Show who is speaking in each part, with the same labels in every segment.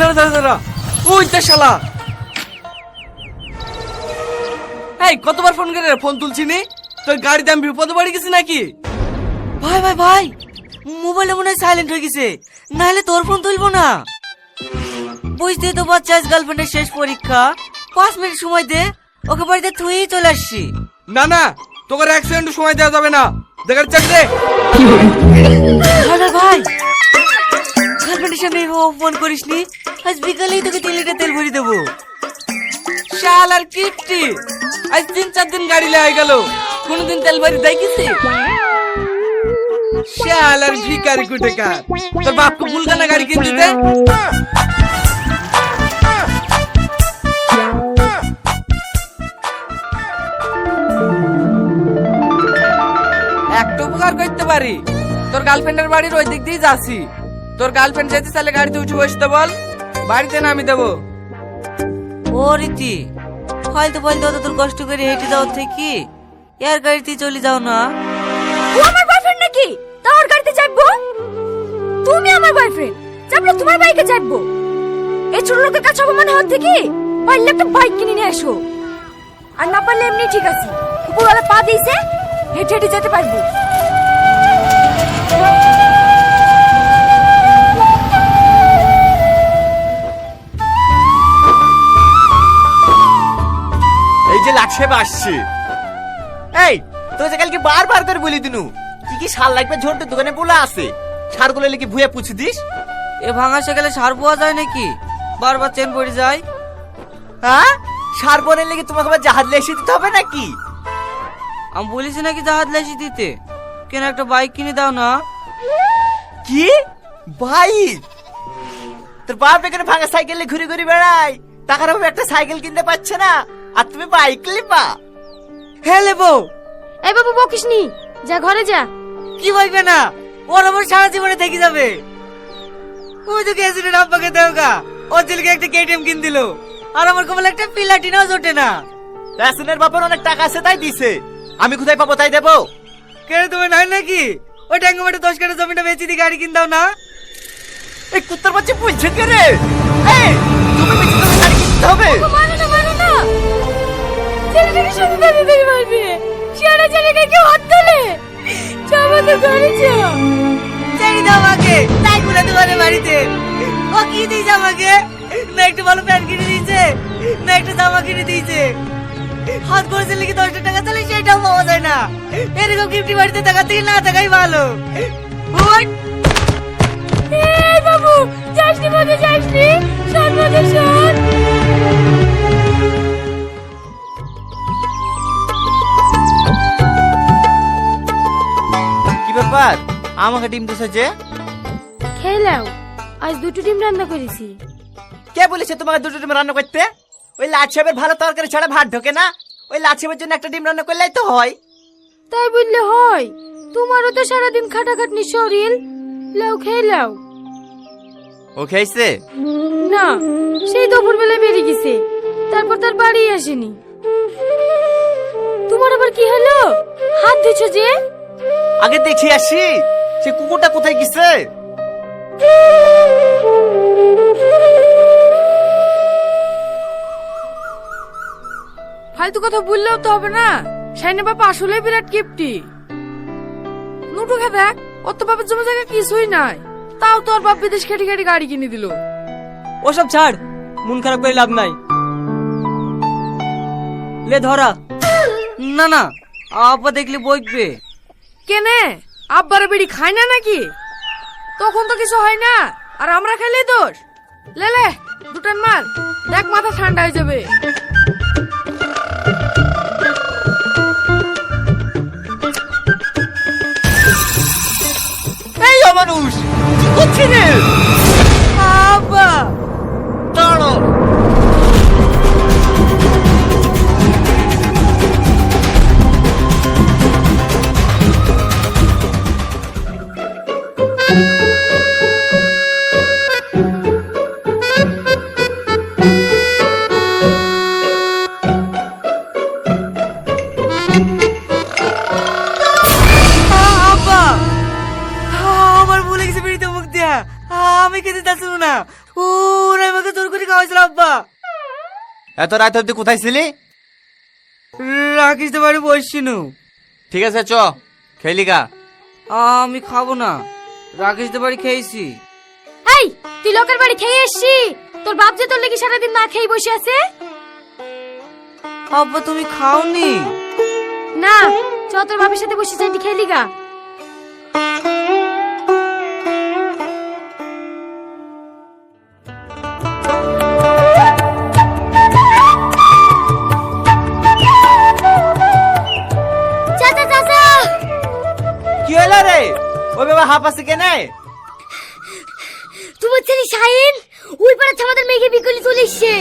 Speaker 1: দাঁড়া দাঁড়া দাঁড়া। ওই তো শালা। এই কতবার ফোন করে ফোন তুলছি নি তোর গাড়িতে আমি বিপদে পড়ে গেছি নাকি?
Speaker 2: ভাই ভাই ভাই মোবাইলে মনে হয় সাইলেন্ট হয়ে গেছে। নাহলে তোর ফোন তুলবো না। বুঝতে তো বাচ্চা আজ গার্লফ্রেন্ডের শেষ পরীক্ষা। পাঁচ মিনিট সময় দে ওকে বাড়িতে তুই চলে আসছি।
Speaker 1: না না তোকে এক সময় দেওয়া যাবে না। দেখার চাকরে
Speaker 2: ভাই সামনে ও ফোন করিস নি আজ বিকালেই তোকে তিন লিটার তেল ভরি দেবো।
Speaker 1: শাল আর কিপটি। আজ তিন, চার দিন গাড়ি লেগে গেল। কোনদিন তেল বাড়ি দেখিছি শাল আর ভিকারি কুটেকার। তোর বাপকে ভুলকা গাড়ি কিনে দিতে একটা উপকার করতে পারি। তোর গার্লফ্রেন্ডের বাড়ির ওই দিক দিয়ে যাচ্ছি। তোর গার্লফ্রেন্ড যেতে চাইলে গাড়িতে উঠে বসতে বল। বাড়িতে নামি দেবো।
Speaker 2: ও রীতি ফালতু ফালতু অত তোর কষ্ট করে হেঁটে যাওয়ার থেকে। এর গাড়িতে চলে যাও না।
Speaker 3: ও আমার বয়ফ্রেন্ড নাকি? তোর গাড়িতে চাপবো? তুমি আমার বয়ফ্রেন্ড চাপলে তোমার বাইকে চাপবো। এই ছোট লোকের কাছে অপমান হওয়ার থেকে পারলে একটা বাইক কিনে নিয়ে এসো আর না পারলে এমনি ঠিক আছে উপরওয়ালা পা দিয়েছে হেঁটে হেঁটে যেতে পারব।
Speaker 4: লাক্সে আসছে এই তো যে কালকে বারবার করে বলি দিনু কি কি সার লাগবে ঝোরতে দোকানে বলে আছে। সারগুলো লেগে ভুয়ে পুছে দিস?
Speaker 2: এ ভাঙা সেকালে সার পাওয়া যায় নাকি? বারবার চেন পড়ে যায়।
Speaker 4: হ্যাঁ? সার বনের লেগে তোমাকে আবার জাহাজ লেসে দিতে হবে নাকি?
Speaker 2: আমি বলেছি নাকি জাহাজ লাইসি দিতে? কেন একটা বাইক কিনে দাও না?
Speaker 4: কি? ভাই তোর বাপ এখানে ভাঙা সাইকেলে ঘুরে ঘুরে বেড়ায়? টাকার অভাবে একটা সাইকেল কিনতে পারছে না। আর তুমি বাইক লিপা।
Speaker 2: হ্যাঁ লেবো।
Speaker 3: এই বাবু বকিস নি। যা ঘরে যা।
Speaker 2: কি বলবে না? ওর আমার সারা জীবনে থেকে যাবে। ওই তো গ্যাসের আব্বাকে দেও গা। ও ছেলেকে একটা কেটিএম কিন দিল আর আমার কপালে একটা পিলাটিনাও জোটে না।
Speaker 4: রাসুনের বাপের অনেক টাকা আছে তাই দিছে। আমি কোথায় পাবো তাই দেবো?
Speaker 2: কেন তুমি নাই নাকি? ওই ট্যাঙ্গো মাঠে দশ কাটা জমিটা বেচে দিয়ে গাড়ি কিন দাও না।
Speaker 4: এই কুত্তার বাচ্চা বুঝছে কে রে? এই!
Speaker 3: দাদি মারবে সারা ছেলেকে কেউ হাত তোলে। যাব তো ঘরে যা
Speaker 2: ছেড়ে দাও আমাকে তাই করে তোমার বাড়িতে। ও কি দিয়েছে আমাকে? না একটু ভালো প্যান্ট কিনে দিয়েছে। না একটা জামা কিনে দিয়েছে। হাত করেছে লিখে দশটা টাকা তাহলে সেটাও পাওয়া যায় না। এরকম গিফটি বাড়িতে টাকা থেকে না থাকাই ভালো।
Speaker 3: বাবু যাসনি মধ্যে যাসনি। শোন মধ্যে
Speaker 4: আমাকে ডিম দিছে যে?
Speaker 3: খেলাও আজ দুটো ডিম রান্না করেছি।
Speaker 4: কে বলেছে তোমাকে দুটো ডিম রান্না করতে? ওই লাট সাহেবের ভালো তরকারি ছাড়া ভাত ঢোকে না। ওই লাট সাহেবের জন্য একটা ডিম রান্না করলেই তো হয়।
Speaker 3: তাই বললে হয় তোমারও তো সারাদিন খাটাখাটনি শরীর। লাও খেয়ে লাও
Speaker 4: ও খেয়েছে?
Speaker 3: না সেই দুপুর বেলায় বেরিয়ে গেছে তারপর তার বাড়ি আসেনি। তোমার আবার কি হলো? হাত ধুছো যে?
Speaker 4: আগে দেখি আসি। সে কুকুরটা কোথায় গেছে?
Speaker 5: ফালতু কথা বললেও তো হবে না। সাইনে বাবা আসলে বিরাট কিপটি। নুটু খা দেখ ওর তো বাবার জমা জায়গা কিছুই নাই। তাও তো ওর বাপ বিদেশ খেটে খেটে গাড়ি কিনে দিল।
Speaker 2: ওসব ছাড় মন খারাপ করে লাভ নাই। লে ধরা। না না আপা দেখলে বইকবে
Speaker 5: কেনে? আব্বারে বিড়ি খায় না নাকি? তখন তো কিছু হয় না, আর আমরা খেলে দোষ। লেলে দুটান মার। দেখ মাথা ঠান্ডা হয়ে যাবে।
Speaker 2: আমি খেতে চাচ্ছিল না। ওরা আমাকে জোর করে খাওয়াইছিল আব্বা।
Speaker 4: এত রাত অব্দি কোথায় ছিলি?
Speaker 2: রাখিস তো বাড়ি বসছিনু।
Speaker 4: ঠিক আছে চ খেলি গা।
Speaker 2: আমি খাব না। রাকেশ তো বাড়ি খেয়েছি।
Speaker 3: এই তুই লোকের বাড়ি খেয়ে এসছি। তোর বাপ যে তোর লেগে সারাদিন না খেয়ে বসে আছে?
Speaker 2: আব্বা তুমি খাওনি?
Speaker 3: না চ তোর বাপের সাথে বসে চাইটি খেলি গা।
Speaker 4: হাফ আছে কেনে
Speaker 3: তোমার ছেলে শাহিন? ওই পাড়াতে আমাদের মেয়েকে বিকলি চলে এসছে।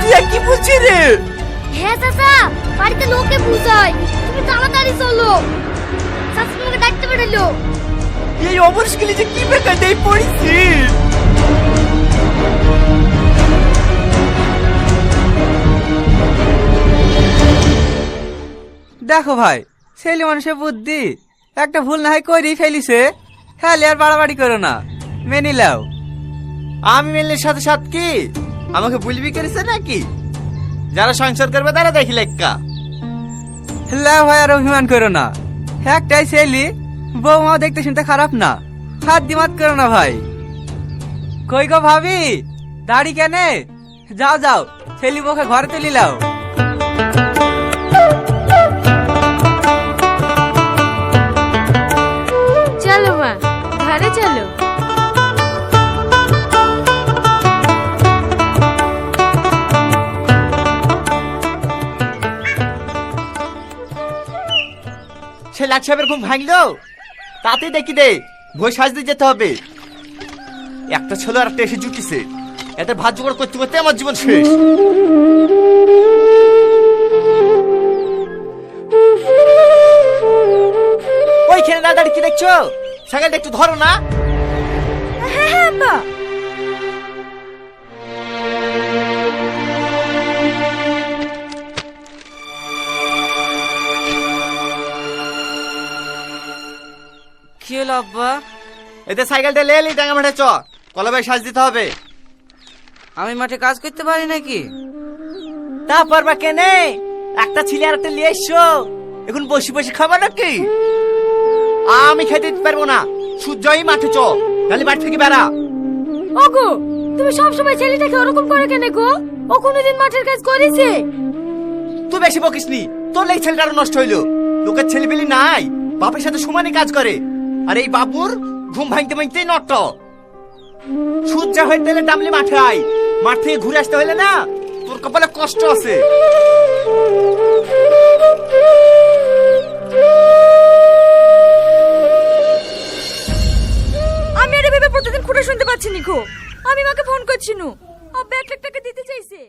Speaker 4: তুই আর কি বলছিস রে?
Speaker 3: হ্যাঁ চাচা বাড়িতে লোকে বুঝায়। তুমি তাড়াতাড়ি চলো। চাচা তোমাকে ডাকতে পারল
Speaker 4: এই অবশ্যই যে কি বেকার দেই পড়িছি।
Speaker 2: দেখো ভাই ছেলে মানুষের বুদ্ধি। একটা ভুল না হয় করেই ফেলিছে। হ্যাঁ আর বাড়াবাড়ি করো না। মেনে লাও
Speaker 4: আমি মেলের সাথে সাথে কি? আমাকে বলবি করেছে নাকি? যারা সংসার করবে তারা দেখি লেক্কা
Speaker 2: লাও ভাই আর অভিমান করো না। একটাই ছেলে, বৌমাও দেখতে শুনতে খারাপ না। হাত দিমাত করো না ভাই। কই গো ভাবি? দাড়ি কেনে? যাও যাও। ছেলে বউকে ঘরে তুলি লাও
Speaker 3: ঘরে চলো।
Speaker 4: সে সাহেবের ঘুম ভাঙলো? তাতে দেখি দে সাজতে যেতে হবে। একটা ছেলে আর একটা এসে জুটিছে। এতে ভাত জোগাড় করতে করতে আমার জীবন শেষ। ওইখানে দাঁড়িয়ে কি দেখছ? সাইকেলটা একটু ধরো না।
Speaker 3: হ্যাঁ হ্যাঁ আব্বা।
Speaker 2: কি হলো আব্বা?
Speaker 4: এতে সাইকেলটা লে এলি ডাঙ্গা মাঠে চ। কলবাই সাজ দিতে হবে।
Speaker 2: আমি মাঠে কাজ করতে পারি নাকি?
Speaker 4: তা পারবা কেনে? একটা ছেলে আর একটা নিয়ে এসছো এখন বসে বসে খাবা নাকি? আমি খেতে দিতে পারব না। সূর্যই মাঠে চ। তাহলে মাঠ থেকে বেড়া।
Speaker 3: ওগো তুমি সব সময় ছেলেটাকে ওরকম করে কেন গো? ও কোনোদিন মাঠের কাজ করেছে।
Speaker 4: তুই বেশি বকিস নি। তোর এই ছেলেটা নষ্ট হইল। লোকের ছেলে পেলি নাই। বাপের সাথে সমানে কাজ করে। আর এই বাবুর ঘুম ভাঙতে ভাঙতেই নষ্ট। সূর্য হয়ে তেলে ডামলি মাঠে আয়। মাঠ থেকে ঘুরে আসতে হইলে না তোর কপালে কষ্ট আছে।
Speaker 3: খুঁড়ে শুনতে পাচ্ছি নিখো আমি মাকে ফোন করছি নু। আব্বা এক লাখ টাকা দিতে চাইছে।